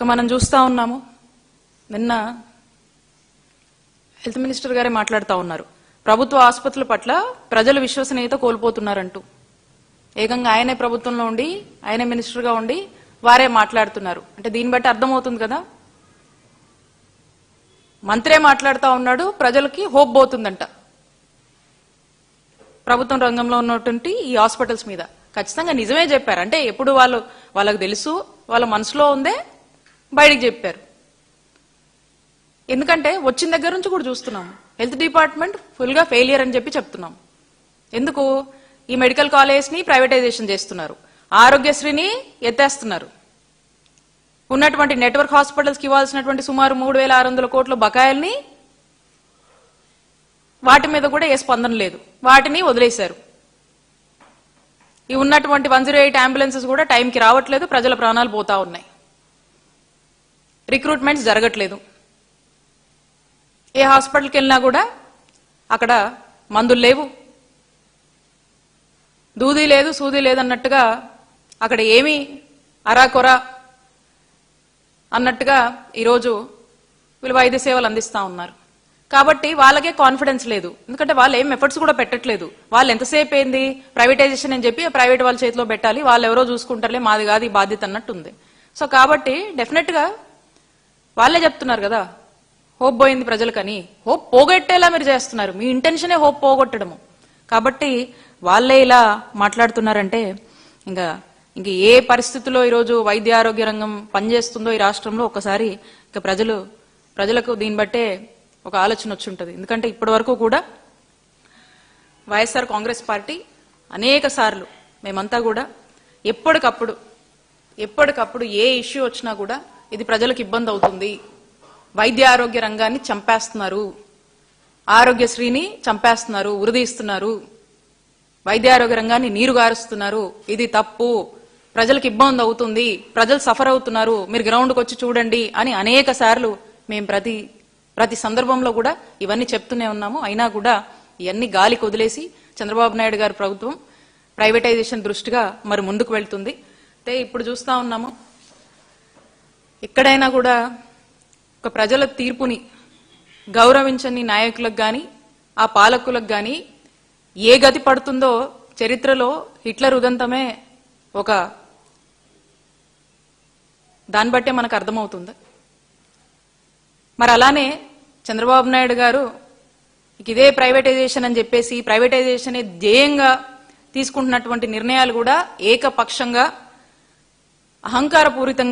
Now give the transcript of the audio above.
ఇక మనం చూస్తూ ఉన్నాము. నిన్న హెల్త్ మినిస్టర్ గారే మాట్లాడుతూ ఉన్నారు. ప్రభుత్వ ఆసుపత్రుల పట్ల ప్రజలు విశ్వసనీయత కోల్పోతున్నారంటూ. ఏకంగా ఆయనే ప్రభుత్వంలో ఉండి ఆయనే మినిస్టర్గా ఉండి వారే మాట్లాడుతున్నారు. అంటే దీన్ని బట్టి అర్థమవుతుంది కదా? మంత్రే మాట్లాడుతూ ఉన్నాడు ప్రజలకి హోప్ పోతుందంట. ప్రభుత్వం రంగంలో ఉన్నటువంటి ఈ హాస్పిటల్స్ మీద. ఖచ్చితంగా నిజమే చెప్పారు. అంటే ఎప్పుడు వాళ్ళు వాళ్ళకు తెలుసు వాళ్ళ మనసులో ఉందే బయటికి చెప్పారు. ఎందుకంటే వచ్చిన దగ్గర నుంచి కూడా చూస్తున్నాం. హెల్త్ డిపార్ట్మెంట్ ఫుల్గా ఫెయిలియర్ అని చెప్పి చెప్తున్నాం. ఎందుకు? ఈ మెడికల్ కాలేజ్ని ప్రైవేటైజేషన్ చేస్తున్నారు. ఆరోగ్యశ్రీని ఎత్తేస్తున్నారు. ఉన్నటువంటి నెట్వర్క్ హాస్పిటల్స్కి ఇవ్వాల్సినటువంటి సుమారు మూడు వేల ఆరు వందల కోట్ల బకాయిల్ని వాటి మీద కూడా ఏ స్పందన లేదు. వాటిని వదిలేశారు. ఈ ఉన్నటువంటి వన్ జీరో ఎయిట్ అంబులెన్సెస్ కూడా టైంకి రావట్లేదు. ప్రజల ప్రాణాలు పోతా ఉన్నాయి. రిక్రూట్మెంట్స్ జరగట్లేదు. ఏ హాస్పిటల్కి వెళ్ళినా కూడా అక్కడ మందులు లేవు. దూది లేదు సూది లేదు అన్నట్టుగా అక్కడ ఏమీ అరాకొరా అన్నట్టుగా ఈరోజు వీళ్ళు వైద్య సేవలు అందిస్తా ఉన్నారు. కాబట్టి వాళ్ళకే కాన్ఫిడెన్స్ లేదు. ఎందుకంటే వాళ్ళు ఏం ఎఫర్ట్స్ కూడా పెట్టట్లేదు. వాళ్ళు ఎంతసేపు ఏంది? ప్రైవేటైజేషన్ అని చెప్పి ప్రైవేట్ వాళ్ళ చేతిలో పెట్టాలి. వాళ్ళు ఎవరో చూసుకుంటారులే మాది కాదు ఈ బాధ్యత అన్నట్టు ఉంది సో కాబట్టి డెఫినెట్గా వాళ్ళే చెప్తున్నారు కదా. హోప్ పోయింది ప్రజలకని. హోప్ పోగొట్టేలా మీరు చేస్తున్నారు. మీ ఇంటెన్షనే హోప్ పోగొట్టడము. కాబట్టి వాళ్ళే ఇలా మాట్లాడుతున్నారంటే ఇంకా ఇంక ఏ పరిస్థితుల్లో ఈరోజు వైద్య ఆరోగ్య రంగం పనిచేస్తుందో ఈ రాష్ట్రంలో ఒకసారి ఇక ప్రజలు ప్రజలకు దీన్ని బట్టే ఒక ఆలోచన వచ్చి ఉంటుంది ఎందుకంటే ఇప్పటి వరకు కూడా వైఎస్ఆర్ కాంగ్రెస్ పార్టీ అనేక సార్లు మేమంతా కూడా ఎప్పటికప్పుడు ఎప్పటికప్పుడు ఏ ఇష్యూ వచ్చినా కూడా ఇది ప్రజలకు ఇబ్బంది అవుతుంది. వైద్య ఆరోగ్య రంగాన్ని చంపేస్తున్నారు. ఆరోగ్యశ్రీని చంపేస్తున్నారు ఉరిదీస్తున్నారు. వైద్య ఆరోగ్య రంగాన్ని నీరు గారుస్తున్నారు. ఇది తప్పు. ప్రజలకు ఇబ్బంది అవుతుంది. ప్రజలు సఫర్ అవుతున్నారు. మీరు గ్రౌండ్కి వచ్చి చూడండి అని అనేక సార్లు మేము ప్రతి ప్రతి సందర్భంలో కూడా ఇవన్నీ చెప్తూనే ఉన్నాము. అయినా కూడా ఇవన్నీ గాలికి వదిలేసి చంద్రబాబు నాయుడు గారి ప్రభుత్వం ప్రైవేటైజేషన్ దృష్టిగా మరి ముందుకు వెళ్తుంది. అయితే ఇప్పుడు చూస్తా ఉన్నాము. ఎక్కడైనా కూడా ఒక ప్రజల తీర్పుని గౌరవించని నాయకులకు కానీ ఆ పాలకులకు కానీ ఏ గతి పడుతుందో చరిత్రలో హిట్లర్ ఉదంతమే ఒక దాన్ని బట్టే మనకు అర్థమవుతుంది. మరి అలానే చంద్రబాబు నాయుడు గారు ఇదే ప్రైవేటైజేషన్ అని చెప్పేసి ప్రైవేటైజేషనే ధ్యేయంగా తీసుకుంటున్నటువంటి నిర్ణయాలు కూడా ఏకపక్షంగా అహంకారపూరితంగా